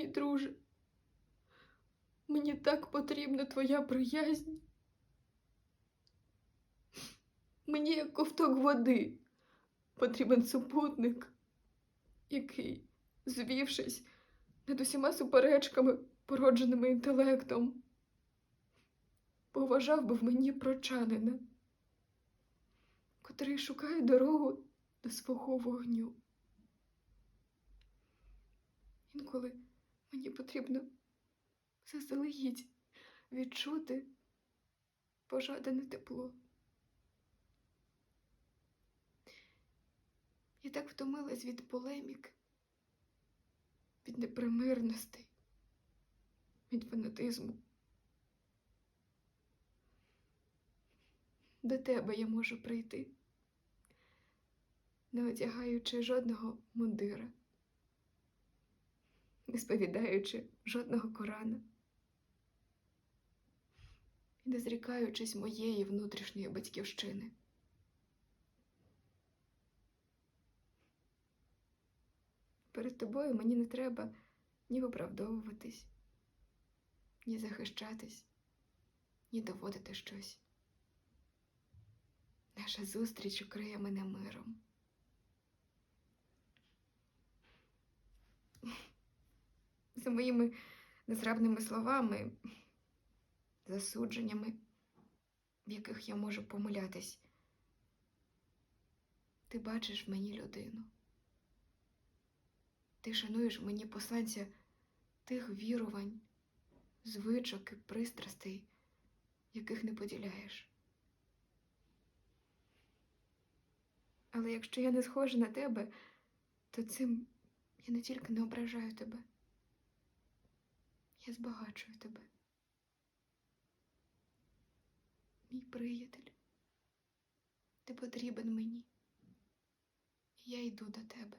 Мій друже, мені так потрібна твоя приязнь. Мені, як ковток води, потрібен супутник, який, звівшись над усіма суперечками, породженими інтелектом, поважав би в мені прочанина, котрий шукає дорогу до свого вогню. Інколи мені потрібно заздалегідь відчути пожадане тепло. Я так втомилась від полемік, від непримирностей, від фанатизму. До тебе я можу прийти, не одягаючи жодного мундира, не сповідаючи жодного Корана і не зрікаючись моєї внутрішньої батьківщини. Перед тобою мені не треба ні виправдовуватись, ні захищатись, ні доводити щось. Наша зустріч укриє мене миром. За моїми незрабними словами, засудженнями, в яких я можу помилятись, ти бачиш в мені людину. Ти шануєш мені посланця тих вірувань, звичок і пристрастей, яких не поділяєш. Але якщо я не схожа на тебе, то цим я не тільки не ображаю тебе, я збагачую тебе. Мій приятель, ти потрібен мені. і Я йду до тебе.